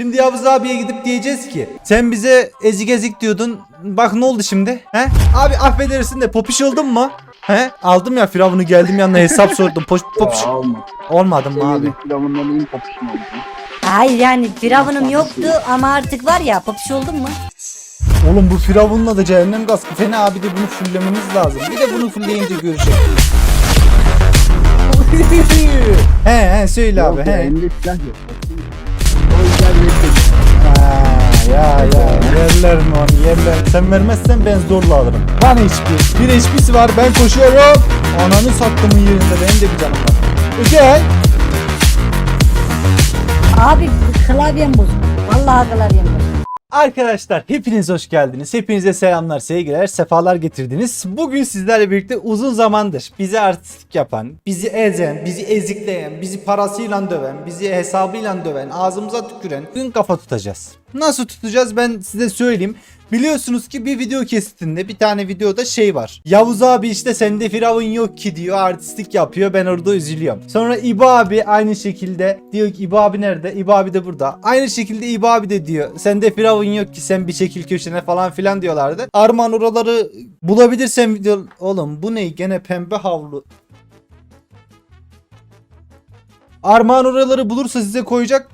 Şimdi Yavuz abiye gidip diyeceğiz ki sen bize ezik ezik diyordun. Bak ne oldu şimdi? He? Abi affedersin de popiş oldun mu? He? Aldım ya firavunu geldim yanına hesap sordum. Poş, popiş. Ya. Olmadım mı abi? Popişim oldu. Hayır yani firavunum yoktu ama artık var ya popüş oldun mu? Oğlum bu firavunla da cehennem kaskı fena abi de bunu fullememiz lazım. Bir de bunu fullleyince görüşelim. he he söyle abi Yok, he. Elinde silah yok. Ya ya yerler mi onu yerler. Sen vermezsen ben zorla alırım. Lan HP. Bir HP'si var ben koşuyorum. Ananı sattımın yerinde benim de bir canım var. Gel. Abi klavyem bozuk. Vallahi klavyem bozuk. Arkadaşlar hepiniz hoş geldiniz. Hepinize selamlar, sevgiler, sefalar getirdiniz. Bugün sizlerle birlikte uzun zamandır bizi artistik yapan, bizi ezen, bizi ezikleyen, bizi parasıyla döven, bizi hesabıyla döven, ağzımıza tüküren gün kafa tutacağız. Nasıl tutacağız ben size söyleyeyim. Biliyorsunuz ki bir video kesitinde bir tane videoda şey var. Yavuz abi işte sende firavun yok ki diyor artistik yapıyor ben orada üzülüyorum. Sonra İbo abi aynı şekilde diyor ki İbo abi nerede? İbo abi de burada. Aynı şekilde İbo abi de diyor sende firavun yok ki sen bir şekil köşene falan filan diyorlardı. Arman oraları bulabilirsem video... Oğlum bu ne gene pembe havlu. Armağan oraları bulursa size koyacak.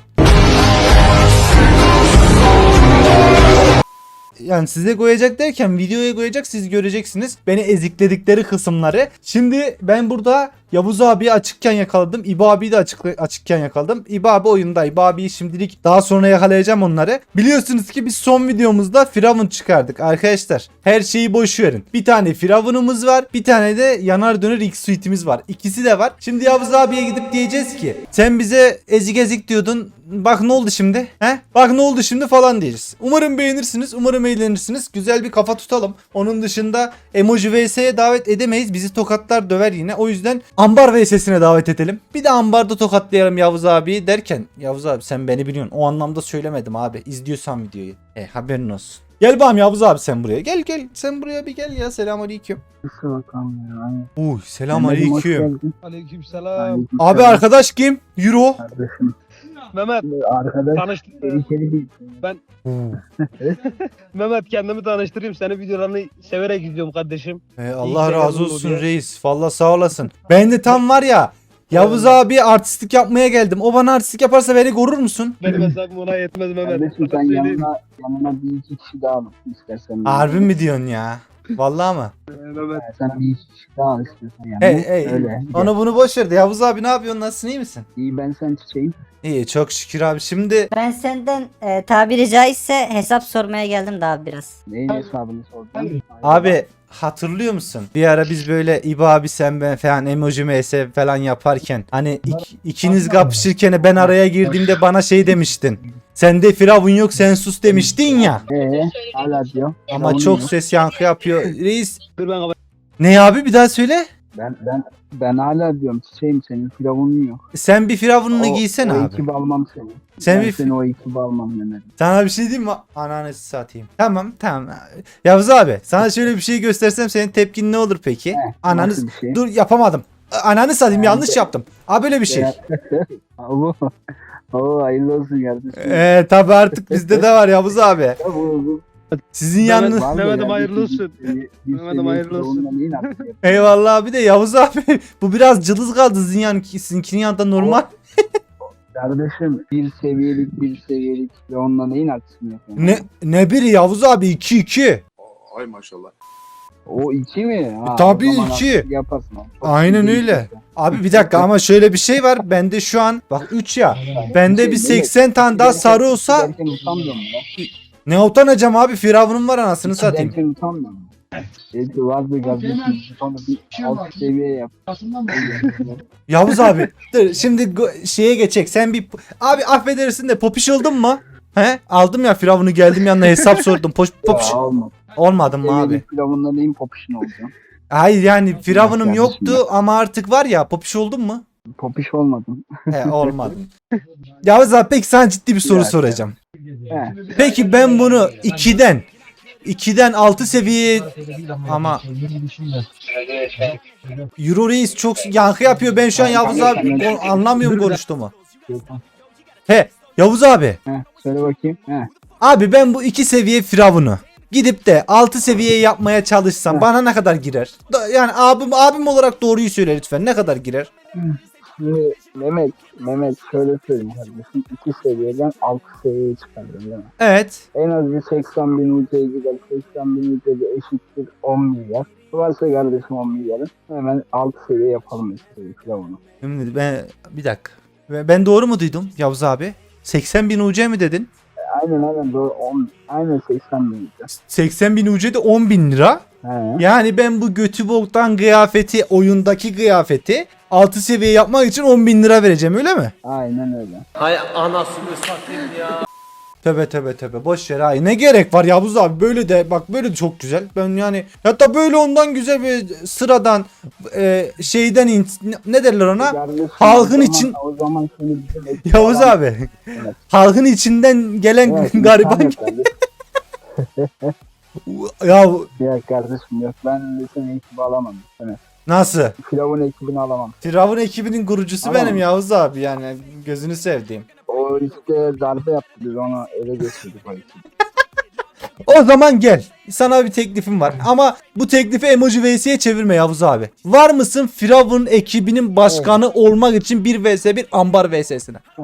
Yani size koyacak derken videoya koyacak siz göreceksiniz. Beni ezikledikleri kısımları. Şimdi ben burada Yavuz abiyi açıkken yakaladım. İbo abiyi de açık, açıkken yakaladım. İbo abi oyunda. İbo abiyi şimdilik daha sonra yakalayacağım onları. Biliyorsunuz ki biz son videomuzda Firavun çıkardık arkadaşlar. Her şeyi boş verin. Bir tane Firavunumuz var. Bir tane de yanar döner X suite'imiz var. İkisi de var. Şimdi Yavuz abiye gidip diyeceğiz ki sen bize ezik ezik diyordun. Bak ne oldu şimdi? He? Bak ne oldu şimdi falan diyeceğiz. Umarım beğenirsiniz. Umarım eğlenirsiniz. Güzel bir kafa tutalım. Onun dışında emoji vs'ye davet edemeyiz. Bizi tokatlar döver yine. O yüzden ambar vs'sine davet edelim. Bir de ambarda tokatlayalım Yavuz abi derken Yavuz abi sen beni biliyorsun. O anlamda söylemedim abi. İzliyorsan videoyu. E haberin olsun. Gel bakalım Yavuz abi sen buraya. Gel gel. Sen buraya bir gel ya. Selamünaleyküm. Kusura bakalım ya. Uy. Aleykümselam. Aleyküm Abi selam arkadaş kim? Euro. Kardeşim. Mehmet Arkadaş tanıştır. tehlikeli bir Mehmet kendimi tanıştırayım. Senin videolarını severek izliyorum kardeşim. Ee, Allah razı olsun buraya. reis. Valla sağ olasın. Ben de tam var ya. Yavuz abi artistlik yapmaya geldim. O bana artistlik yaparsa beni korur musun? Benim hesabım ona yetmez Mehmet. Kardeşim sen yanına, yanına bir iki kişi daha al istersen. Harbi mi diyorsun ya? Vallahi mı? Mehmet. Sen bir kişi daha al istersen yani. Hey hey. Öyle. Onu bunu boş ver. Yavuz abi ne yapıyorsun? Nasılsın iyi misin? İyi ben sen çiçeğim. İyi çok şükür abi. Şimdi Ben senden e, tabiri caizse hesap sormaya geldim daha biraz. Neyin hesabını soracağım? abi hatırlıyor musun? Bir ara biz böyle İbo abi sen ben falan emoji ms falan yaparken hani ik- ikiniz kapışırken ben araya girdiğimde bana şey demiştin. Sende firavun yok sen sus demiştin ya. Eee hala diyor. Ama çok ses yankı yapıyor. Reis Dur ben kapat. ne abi bir daha söyle. Ben ben ben hala diyorum çiçeğim senin firavunun yok. Sen bir firavununu giysene o abi. ekibi almam seni. Sen ben bir- seni o ekibi almam Mehmet. Sana bir şey diyeyim mi? Ananı satayım. Tamam tamam. Yavuz abi sana şöyle bir şey göstersem senin tepkin ne olur peki? Heh, Ananı nasıl bir şey? dur yapamadım. Ananı satayım yanlış yaptım. Abi böyle bir şey. Ya- Oo, Oo hayırlı olsun kardeşim. Ee tabi artık bizde de var Yavuz abi. Ya bu- bu- Sizin Mehmet- yalnız Vallahi Mehmet'im hayırlı olsun. Mehmet'im hayırlı olsun. Eyvallah abi de Yavuz abi. Bu biraz cılız kaldı sizin yan sizinkinin yanında normal. Kardeşim bir seviyelik bir seviyelik ve onunla neyin hakkısını yapıyorsun? Ne ne biri Yavuz abi 2 2. Ay maşallah. O iki mi? Ha, E, tabii iki. Yaparsın. Aynen öyle. değilsin. Abi bir dakika ama şöyle bir şey var. Bende şu an bak 3 ya. Bende bir 80 tane daha sarı olsa Ne utanacağım abi Firavun'um var anasını satayım. Giderken utanmıyor mu? Dedi vardı kardeşim sonra bir alt seviye yap. Yavuz abi dur şimdi şeye geçecek. Sen bir abi affedersin de popiş oldun mu? He? Aldım ya Firavun'u geldim yanına hesap sordum. Poş, popiş Ya olmaz. olmadım mı abi? Firavunla neyin popişin olacağım? Hayır yani Firavun'um yoktu ama artık var ya popiş oldun mu? Popiş olmadım. He olmadı. Yavuz abi peki sana ciddi bir soru soracağım. He. Peki ben bunu 2'den 2'den 6 seviye ama Euro Reis çok yankı yapıyor. Ben şu an Yavuz abi anlamıyorum konuştuğumu. He Yavuz abi. Heh, söyle bakayım. Heh. Abi ben bu iki seviye firavunu gidip de 6 seviye yapmaya çalışsam bana ne kadar girer? Yani abim abim olarak doğruyu söyle lütfen. Ne kadar girer? Şimdi Mehmet, Mehmet şöyle söyleyeyim kardeşim. iki seviyeden altı seviyeye çıkardın değil mi? Evet. En az bir 80 bin UC gider. 80 bin UC de eşittir 10 milyar. Varsa kardeşim 10 milyarın hemen altı seviye yapalım istedim firavunu. Şimdi ben bir dakika. Ben doğru mu duydum Yavuz abi? 80 bin UC mi dedin? Aynen aynen doğru 10. Aynen 80 bin UC. 80 bin de 10 bin lira. He. Yani ben bu götü boktan kıyafeti oyundaki kıyafeti 6 seviye yapmak için 10 bin lira vereceğim öyle mi? Aynen öyle. Hay anasını satayım ya. Tövbe tövbe tövbe. Boş ver ay ne gerek var Yavuz abi? Böyle de bak böyle de çok güzel. Ben yani hatta böyle ondan güzel bir sıradan e, şeyden in, ne derler ona? Kardeşim, Halkın için- O zaman ekip Yavuz abi Evet. halkın içinden gelen Evet, gariban ya Ya kardeşim yok. Ben seni ekibi alamam. Evet. Nasıl Firavun ekibini alamam. Firavun ekibinin kurucusu Tamam. benim Yavuz abi yani gözünü sevdiğim. O işte darbe yaptı biz onu ele geçirdik o ekibi. O zaman gel. Sana bir teklifim var. Ama bu teklifi emoji vs'ye çevirme Yavuz abi. Var mısın Firavun ekibinin başkanı olmak için bir vs bir ambar vs'sine? He,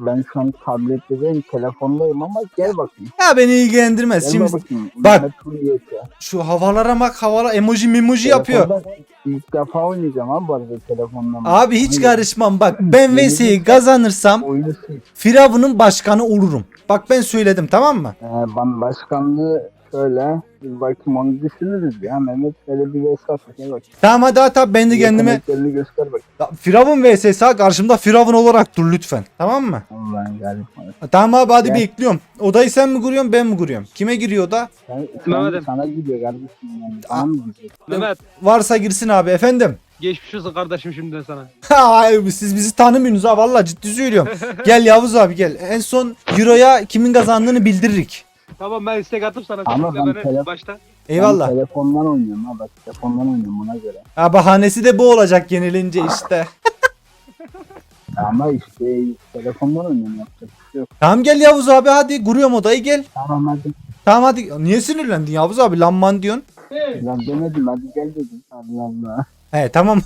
ben şu an tablette değilim telefondayım ama gel bakayım. Ya beni ilgilendirmez. Gel Şimdi bakayım. bak. Mehmet Hürriyet ya. şu havalara bak havalar emoji memoji yapıyor. Telefonda İlk defa oynayacağım abi bu arada telefondan. Abi hiç karışmam bak. Ben vs'yi kazanırsam Oyunu sil. Firavun'un başkanı olurum. Bak ben söyledim tamam mı? Ee, ben başkanlığı şöyle bir bakayım onu düşünürüz ya. Mehmet şöyle bir. Gel bakayım. Tamam hadi hatta ben de kendime Yeteneklerini göster bakayım. Ya, Firavun vs ha karşımda Firavun olarak dur lütfen. Tamam mı? Allah'ın galiba. Tamam abi hadi Gel. bekliyorum. Odayı sen mi kuruyorsun ben mi kuruyorum? Kime giriyor oda? Sen, sen, Mehmet'im. sana gidiyor kardeşim yani. Sana mı gidiyor? Mehmet Varsa girsin abi efendim. Geçmiş olsun kardeşim şimdiden sana. Ay, siz bizi tanımıyorsunuz ha vallahi ciddi söylüyorum. gel Yavuz abi gel. En son Euro'ya kimin kazandığını bildiririk. Tamam ben istek atıp sana. Ama ben Beni telefon- başta. Eyvallah. Ben telefondan oynuyorum ha bak telefondan oynuyorum ona göre. Ha bahanesi de bu olacak yenilince işte. Ama işte telefondan oynuyorum yapacak bir şey yok. tamam gel Yavuz abi hadi kuruyorum odayı gel. Tamam hadi. Tamam hadi. Niye sinirlendin Yavuz abi lanman diyorsun? Lan demedim hadi gel dedim. Allah Allah. He tamam.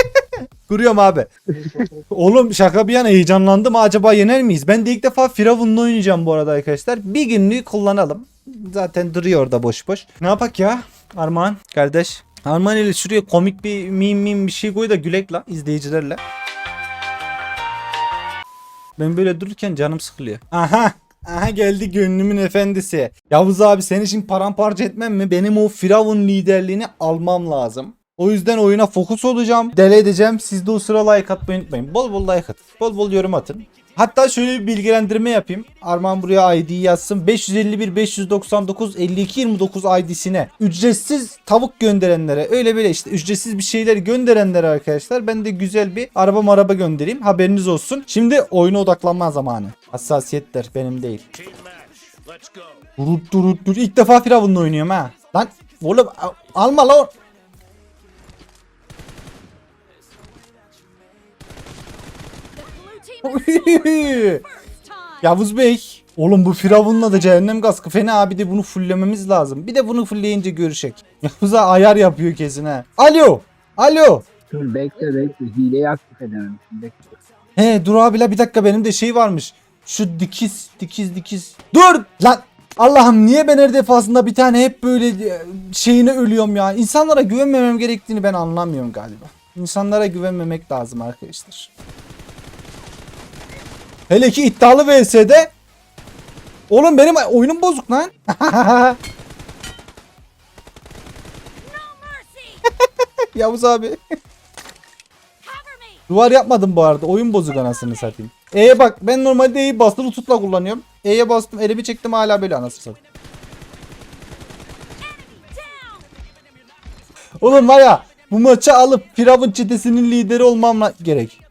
Kuruyorum abi. Oğlum şaka bir yana heyecanlandım. Acaba yener miyiz? Ben de ilk defa Firavun'la oynayacağım bu arada arkadaşlar. Bir günlüğü kullanalım. Zaten duruyor orada boş boş. Ne yapak ya? Armağan kardeş. Armağan ile şuraya komik bir mim mim bir şey koy da gülek la izleyicilerle. Ben böyle dururken canım sıkılıyor. Aha. Aha geldi gönlümün efendisi. Yavuz abi seni şimdi paramparça etmem mi? Benim o Firavun liderliğini almam lazım. O yüzden oyuna fokus olacağım. Dele edeceğim. Siz de o sıra like atmayı unutmayın. Bol bol like atın. Bol bol yorum atın. Hatta şöyle bir bilgilendirme yapayım. Arman buraya ID yazsın. 551 599 52 29 ID'sine ücretsiz tavuk gönderenlere öyle böyle işte ücretsiz bir şeyler gönderenlere arkadaşlar ben de güzel bir araba maraba göndereyim. Haberiniz olsun. Şimdi oyuna odaklanma zamanı. Hassasiyetler benim değil. Durut durut dur. İlk defa Firavun'la oynuyorum ha. Lan oğlum al- alma lan. Yavuz Bey. Oğlum bu Firavun'la da cehennem kaskı fena abi de bunu fulllememiz lazım. Bir de bunu fullleyince görüşek. Yavuz'a ayar yapıyor kesin ha. Alo. Alo. Dur bekle bekle hileyi aktif edememişim bekle. He dur abi la bir dakika benim de şey varmış. Şu dikiz dikiz dikiz. Dur lan. Allah'ım niye ben her defasında bir tane hep böyle e, şeyine ölüyorum ya. İnsanlara güvenmemem gerektiğini ben anlamıyorum galiba. İnsanlara güvenmemek lazım arkadaşlar. Hele ki iddialı vs'de. Oğlum benim oyunum bozuk lan. Yavuz abi. Duvar yapmadım bu arada. Oyun bozuk anasını satayım. E'ye bak ben normalde E'yi basılı tutla kullanıyorum. E'ye bastım elimi çektim hala böyle anasını satayım. Oğlum var ya bu maçı alıp Firavun çetesinin lideri olmam gerek.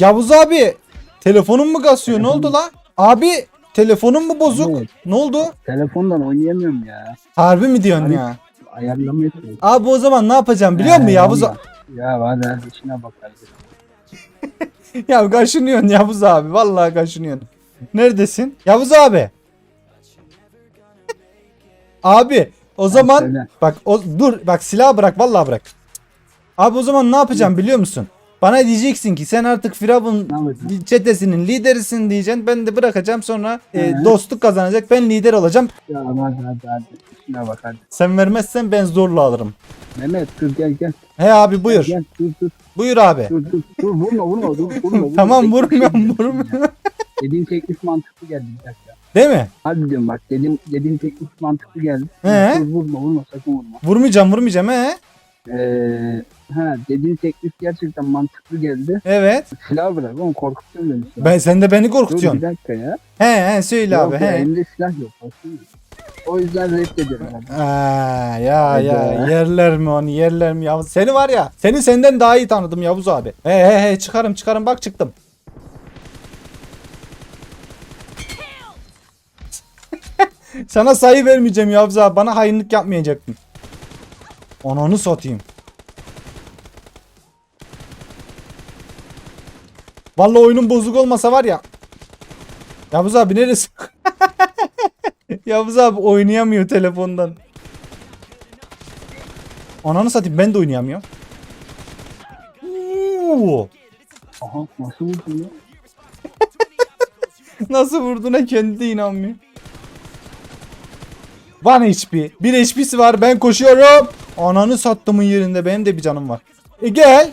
Yavuz abi telefonun mu kasıyor ne oldu la? Abi telefonun mu bozuk? Evet. Ne oldu? Telefondan oynayamıyorum ya. Harbi mi diyorsun Hani- ya? ayarlamayı. Abi o zaman ne yapacağım biliyor musun Yavuz? Ya hadi hadi işine bak kardeşim. ya kaşınıyorsun Yavuz abi. Vallahi kaşınıyorsun. Neredesin? Yavuz abi. abi o zaman söyle. bak o dur bak silah bırak vallahi bırak. Abi o zaman ne yapacağım biliyor musun? Bana diyeceksin ki sen artık Firavun çetesinin liderisin diyeceksin. Ben de bırakacağım sonra e, dostluk kazanacak. Ben lider olacağım. Ya hadi hadi hadi işine bak hadi. Sen vermezsen ben zorla alırım. Mehmet dur gel gel. He abi buyur. Gel dur dur Buyur abi. dur dur dur vurma vurma dur vurma. vurma. Tamam vurmuyorum vurmuyorum. Dediğin teklif mantıklı geldi bir dakika. Değil mi? Hadi diyorum bak dediğim dediğin teklif mantıklı geldi. He? Dur vurma vurma sakın vurma. Vurmayacağım vurmayacağım he. Ee, ha dediğin teklif gerçekten mantıklı geldi. Evet. Silah bırak oğlum korkutuyorsun beni. an. Ben sen de beni Dur bir dakika ya. He he söyle Yok abi ya, he. elimde silah yok. baksana. O yüzden reddediyorum. abi. Aa, ya ya Hadi. yerler mi onu yerler mi Yavuz? Seni var ya seni senden daha iyi tanıdım Yavuz abi. He he he çıkarım çıkarım bak çıktım. Sana sayı vermeyeceğim Yavuz abi bana hainlik yapmayacaktın. Ananı satayım. Vallahi oyunun bozuk olmasa var ya. Yavuz abi neresi? Yavuz abi oynayamıyor telefondan. Ananı satayım ben de oynayamıyorum. Oo, Aha nasıl vurdun ya? Nasıl vurduğuna kendi de inanmıyor. One HP. Bir HP'si var ben koşuyorum. Ananı sattımın yerinde benim de bir canım var. E gel.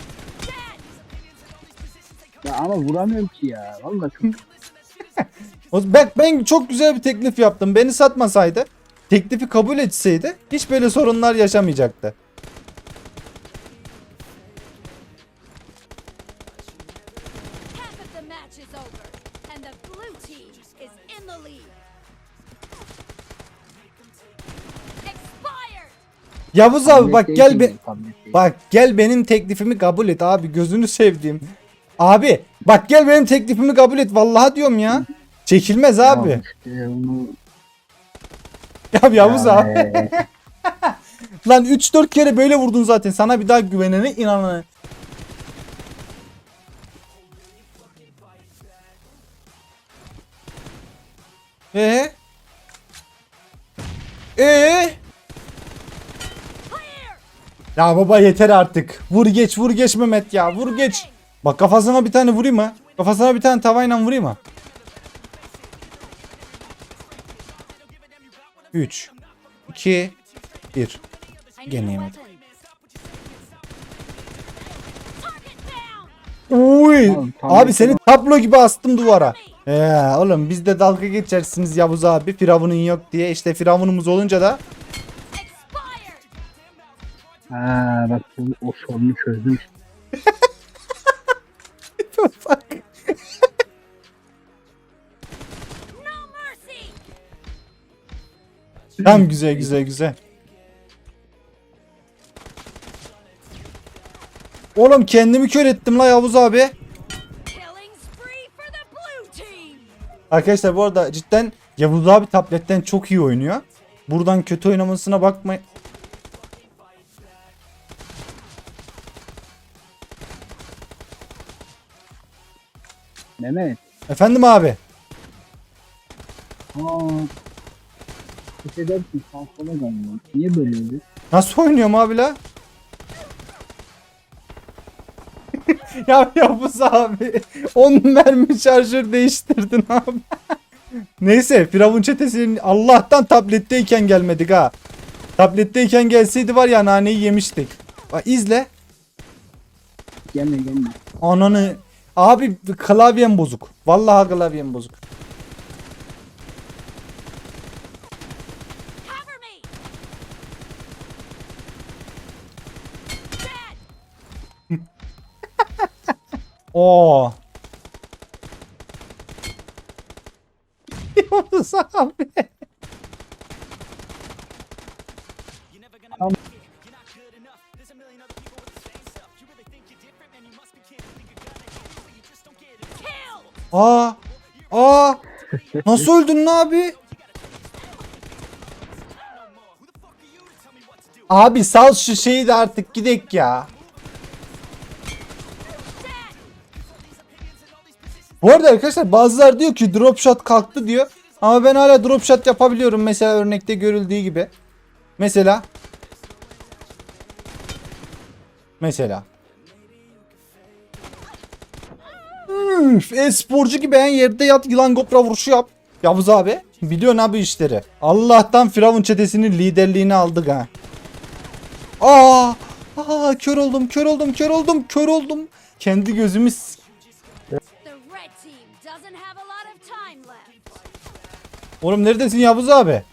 Ya ama vuramıyorum ki ya. Vallahi çok O- Ben, çok güzel bir teklif yaptım. Beni satmasaydı, teklifi kabul etseydi hiç böyle sorunlar yaşamayacaktı. Yavuz abi bak gel be bak gel benim teklifimi kabul et abi gözünü sevdiğim. Abi bak gel benim teklifimi kabul et vallahi diyorum ya. Çekilmez abi. Ya işte onu- Ya Yavuz Ya, abi. ee, Lan 3-4 kere böyle vurdun zaten. Sana bir daha güvenene inanana. Ee? Ee? Ya baba yeter artık. Vur geç vur geç Mehmet ya vur geç. Bak kafasına bir tane vurayım mı? Kafasına bir tane tavayla vurayım mı? 3 2 1 Gene yemedim. Uy. Oğlum, tam Abi seni tablo gibi astım duvara. Ee, oğlum biz de dalga geçersiniz Yavuz abi Firavun'un yok diye. İşte Firavun'umuz olunca da! Ha bak o sorunu çözdüm. Mercy! Tamam güzel güzel güzel. Oğlum kendimi kör ettim la Yavuz abi. Arkadaşlar bu arada cidden Yavuz abi tabletten çok iyi oynuyor. Buradan kötü oynamasına bakmayın. Mehmet. Efendim abi. Aa. Kötü edersin sağ sola dönüyor. Niye böyle oldu? Nasıl oynuyorum abi la? ya Yavuz abi 10 mermi şarjör değiştirdin abi. Neyse Firavun çetesinin Allah'tan tabletteyken gelmedik ha. Tabletteyken gelseydi var ya naneyi yemiştik. Bak izle. Gelme gelme. Ananı. Abi klavyem bozuk. Vallahi klavyem bozuk. Cover me! Dead! Oo. Yavuz abi. Aa. Aa. Nasıl öldün lan abi? Abi sal şu şeyi de artık gidek ya. Bu arada arkadaşlar bazılar diyor ki drop shot kalktı diyor. Ama ben hala drop shot yapabiliyorum mesela örnekte görüldüğü gibi. Mesela. Mesela. Üf, e-sporcu gibi en yerde yat yılan gopra vuruşu yap. Yavuz abi biliyorsun abi işleri. Allah'tan Firavun çetesinin liderliğini aldık ha. Aa, aa kör oldum kör oldum kör oldum kör oldum. Kendi gözümüz. Oğlum neredesin Yavuz abi?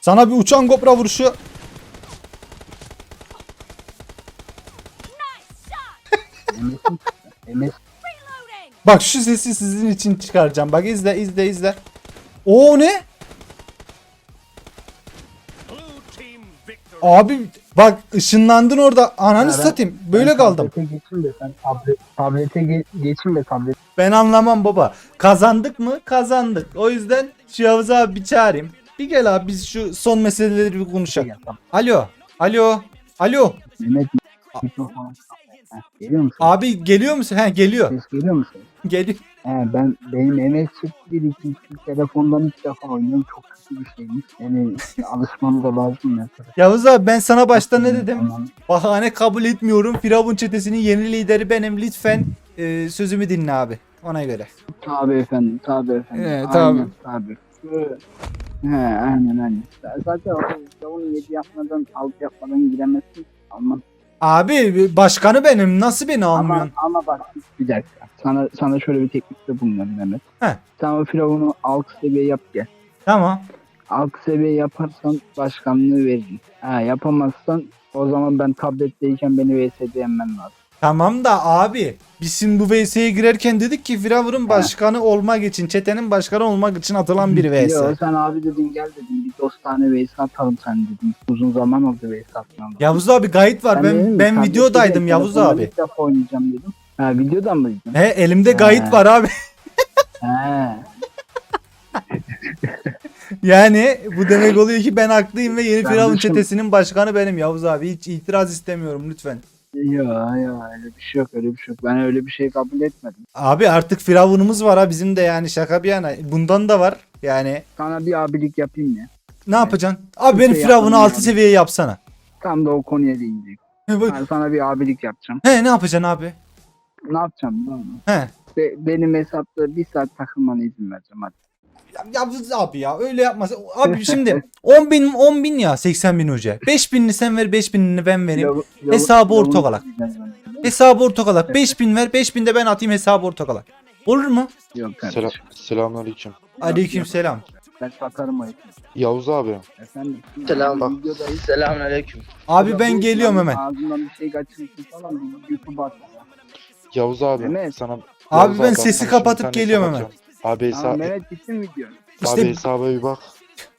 Sana bir uçan gopra vuruşu. Nice shot! MS! Bak şu sesi sizin için çıkaracağım. Bak izle izle izle. O ne? Abi bak ışınlandın orada. Ananı Ben- satayım. Böyle ben kaldım. Geçeyim de sen tablet, tablete ge- geçeyim de tablet. Ben anlamam baba. Kazandık mı? Kazandık. O yüzden şu Yavuz abi bir çağırayım. Bir gel abi biz şu son meseleleri bir konuşalım. Alo. Alo. Alo. Mehmet Geliyor musun? Abi geliyor musun? He geliyor. Ses geliyor musun? Geliyor. He, ben benim MS çıktı bir iki iki telefondan ilk defa oynuyorum. Çok kötü bir şeymiş. Yani alışmam da lazım mesela. Yavuz abi ben sana başta ne dedim? Tamam. Bahane kabul etmiyorum. Firavun çetesinin yeni lideri benim. Lütfen e, sözümü dinle abi. Ona göre. Tabi efendim, tabi efendim. Evet, Aynen, tabi. He, aynen aynen. Zaten onu yedi yapmadan, alt yapmadan giremezsin. Ama, Abi başkanı benim. Nasıl beni ama, almıyorsun? ama bak bir dakika. Sana, sana şöyle bir teklifte bulunuyorum Mehmet. He. Sen o firavunu alt seviye yap gel. Tamam. Alt seviye yaparsan başkanlığı veririm. Ha, yapamazsan o zaman ben tabletteyken beni VS'de yenmen lazım. Tamam da abi biz şimdi bu VS'ye girerken dedik ki Firavun'un başkanı olmak için, çetenin başkanı olmak için atılan bir VS. Yo, sen abi dedin gel dedin bir dostane VS atalım sen dedin. Uzun zaman oldu VS atmam. Yavuz abi gayet var. dedim Ben ki, ben tablette videodaydım de Yavuz telefonla abi. İlk defa oynayacağım dedim. Ha videodan mıydın? He elimde gayet He. var abi. He. yani bu demek oluyor ki ben haklıyım ve yeni Ben Firavun çetesinin başkanı benim Yavuz abi. Hiç itiraz istemiyorum lütfen. Yo yo öyle bir şey yok öyle bir şey yok. Ben öyle bir şey kabul etmedim. Abi artık Firavunumuz var ha bizim de yani şaka bir yana. Bundan da var yani. Sana bir abilik yapayım ya. Ne yapacaksın? Abi benim şey Firavun'u yapmadım 6 yani. seviye yapsana. Tam da o konuya değinecek. He, bak- Ben sana bir abilik yapacağım. He ne yapacaksın abi? Ne yapacağım biliyor musun? He. Be- benim hesapta bir saat takılmana izin vereceğim hadi. Ya, Yavuz abi ya öyle yapmaz. Abi şimdi 10 bin 10 bin ya 80 bin hoca. 5 binini sen ver 5 binini ben vereyim. Yavu- yavu- Hesabı yavu- ortakalak. Hesabı ortakalak. 5 bin ver 5 bin de ben atayım hesabı ortakalak. Olur mu? Yok Selam, kardeşim. selamünaleyküm. Aleyküm selam. Ben satarım eti. Yavuz abi. Efendim. Selam. Ben videodayız. Selamünaleyküm. Abi Ya ben geliyorum hemen. Ağzından bir şey kaçırırsın falan at. Yavuz abi. Mehmet. Sana Abi Yavuz ben sana sesi kapatıp geliyorum hemen. Abi hesabı, Mehmet mi video? İşte abi hesaba bir bak.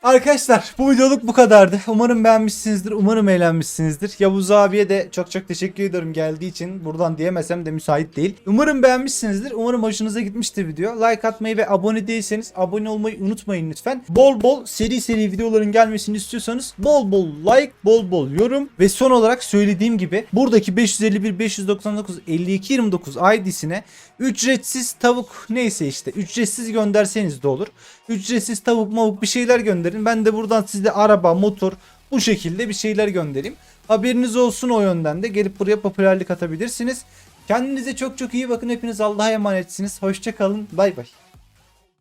Arkadaşlar bu videoluk bu kadardı. Umarım beğenmişsinizdir. Umarım eğlenmişsinizdir. Yavuz abiye de çok çok teşekkür ediyorum geldiği için. Buradan diyemesem de müsait değil. Umarım beğenmişsinizdir. Umarım hoşunuza gitmiştir video. Like atmayı ve abone değilseniz abone olmayı unutmayın lütfen. Bol bol seri seri videoların gelmesini istiyorsanız bol bol like, bol bol yorum ve son olarak söylediğim gibi buradaki 551 599 52 29 ID'sine ücretsiz tavuk neyse işte ücretsiz gönderseniz de olur. Ücretsiz tavuk mavuk bir şeyler gönderin. Ben de buradan size araba, motor bu şekilde bir şeyler göndereyim. Haberiniz olsun o yönden de gelip buraya popülerlik atabilirsiniz. Kendinize çok çok iyi bakın. Hepiniz Allah'a emanetsiniz. Hoşça kalın. Bay bay.